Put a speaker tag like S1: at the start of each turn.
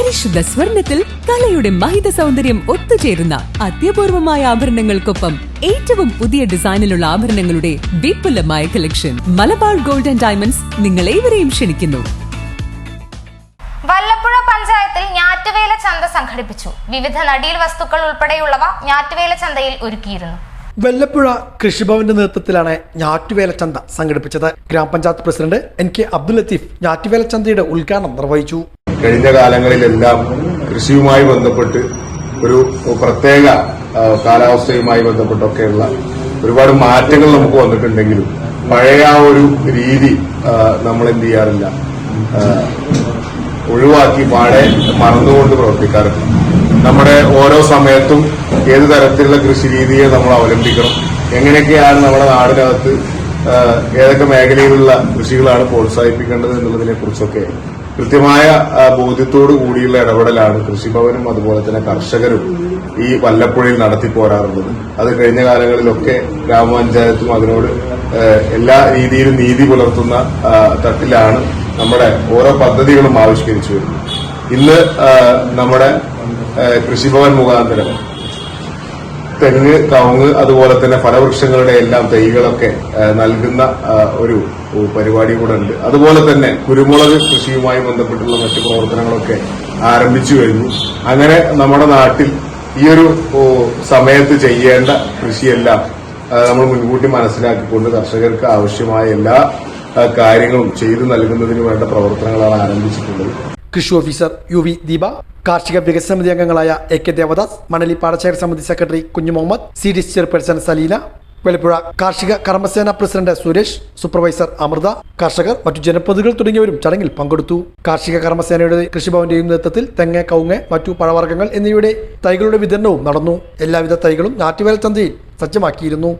S1: പരിശുദ്ധ സ്വർണത്തിൽ കലയുടെ മഹിത സൗന്ദര്യം ഒത്തുചേരുന്ന അത്യപൂർവമായ ആഭരണങ്ങൾക്കൊപ്പം ഏറ്റവും പുതിയ ഡിസൈനിലുള്ള ആഭരണങ്ങളുടെ വിപുലമായ collection. Malabar gold and diamonds നിങ്ങൾ ഏവരെയും ക്ഷണിക്കുന്നു.
S2: വല്ലപ്പുഴ പഞ്ചായത്തിൽ ഞാറ്റുവേല ചന്ത സംഘടിപ്പിച്ചു. വിവിധ നടീൽ വസ്തുക്കൾ ഉൾപ്പെടെയുള്ളവ ഞാറ്റുവേല ചന്തയിൽ ഒരുക്കിയിരുന്നു.
S3: വെല്ലപ്പുഴ കൃഷിഭവന്റെ നേതൃത്വത്തിലാണ് ഞാറ്റുവേല ചന്ത സംഘടിപ്പിച്ചത്. ഗ്രാമപഞ്ചായത്ത് president N K Abdul Latheef ഞാറ്റുവേല ചന്തയുടെ ഉദ്ഘാടനം നിർവഹിച്ചു.
S4: കഴിഞ്ഞ കാലങ്ങളിലെല്ലാം കൃഷിയുമായി ബന്ധപ്പെട്ട് ഒരു പ്രത്യേക കാലാവസ്ഥയുമായി ബന്ധപ്പെട്ടൊക്കെയുള്ള ഒരുപാട് മാറ്റങ്ങൾ നമുക്ക് വന്നിട്ടുണ്ടെങ്കിലും പഴയ ആ ഒരു രീതി നമ്മൾ എന്ത് ചെയ്യാറില്ല. ഒഴിവാക്കി പാടെ മറന്നുകൊണ്ട് പ്രവർത്തിക്കാറുണ്ട് നമ്മുടെ ഓരോ സമയത്തും ഏത് തരത്തിലുള്ള കൃഷി രീതിയെ നമ്മൾ അവലംബിക്കണം എങ്ങനെയൊക്കെയാണ് നമ്മുടെ നാടിനകത്ത് ഏതൊക്കെ മേഖലയിലുള്ള കൃഷികളാണ് പ്രോത്സാഹിപ്പിക്കേണ്ടത് എന്നുള്ളതിനെ കുറിച്ചൊക്കെ കൃത്യമായ ബോധ്യത്തോടു കൂടിയുള്ള ഇടപെടലാണ് കൃഷിഭവനും അതുപോലെ തന്നെ കർഷകരും ഈ വല്ലപ്പുഴയിൽ നടത്തി പോരാറുള്ളത്. അത് കഴിഞ്ഞ കാലങ്ങളിലൊക്കെ ഗ്രാമപഞ്ചായത്തും അതിനോട് എല്ലാ രീതിയിലും നീതി പുലർത്തുന്ന തട്ടിലാണ് നമ്മുടെ ഓരോ പദ്ധതികളും ആവിഷ്കരിച്ചു വരുന്നത്. ഇന്ന് നമ്മുടെ കൃഷിഭവൻ മുഖാന്തരം തെങ്ങ് കവുങ്ങ് അതുപോലെ തന്നെ ഫലവൃക്ഷങ്ങളുടെ എല്ലാം തൈകളൊക്കെ നൽകുന്ന ഒരു പരിപാടി കൂടെ ഉണ്ട്. അതുപോലെ തന്നെ കുരുമുളക് കൃഷിയുമായി ബന്ധപ്പെട്ടുള്ള മറ്റു പ്രവർത്തനങ്ങളൊക്കെ ആരംഭിച്ചു കഴിഞ്ഞു. അങ്ങനെ നമ്മുടെ നാട്ടിൽ ഈ ഒരു സമയത്ത് ചെയ്യേണ്ട കൃഷിയെല്ലാം നമ്മൾ മുൻകൂട്ടി മനസ്സിലാക്കിക്കൊണ്ട് കർഷകർക്ക് ആവശ്യമായ എല്ലാ കാര്യങ്ങളും ചെയ്തു നൽകുന്നതിന് വേണ്ട പ്രവർത്തനങ്ങളാണ് ആരംഭിച്ചിട്ടുള്ളത്.
S3: കൃഷി ഓഫീസർ യു വി ദീപ കാർഷിക വികസന സമിതി അംഗങ്ങളായ എ കെ ദേവദാസ് മണലി പാടശേഖര സമിതി secretary Kunju Muhammad C D chairperson Saleena Velippuzha കാർഷിക കർമ്മസേന പ്രസിഡന്റ് സുരേഷ് സൂപ്പർവൈസർ അമൃത കർഷകർ മറ്റു ജനപ്രതിനിധികൾ തുടങ്ങിയവരും ചടങ്ങിൽ പങ്കെടുത്തു. കാർഷിക കർമ്മസേനയുടെ കൃഷിഭവന്റെയും നേതൃത്വത്തിൽ തെങ്ങ് കവുങ്ങ് മറ്റു പഴവർഗങ്ങൾ എന്നിവയുടെ തൈകളുടെ വിതരണവും നടന്നു. എല്ലാവിധ തൈകളും ഞാറ്റുവേല ചന്തയിൽ സജ്ജമാക്കിയിരുന്നു.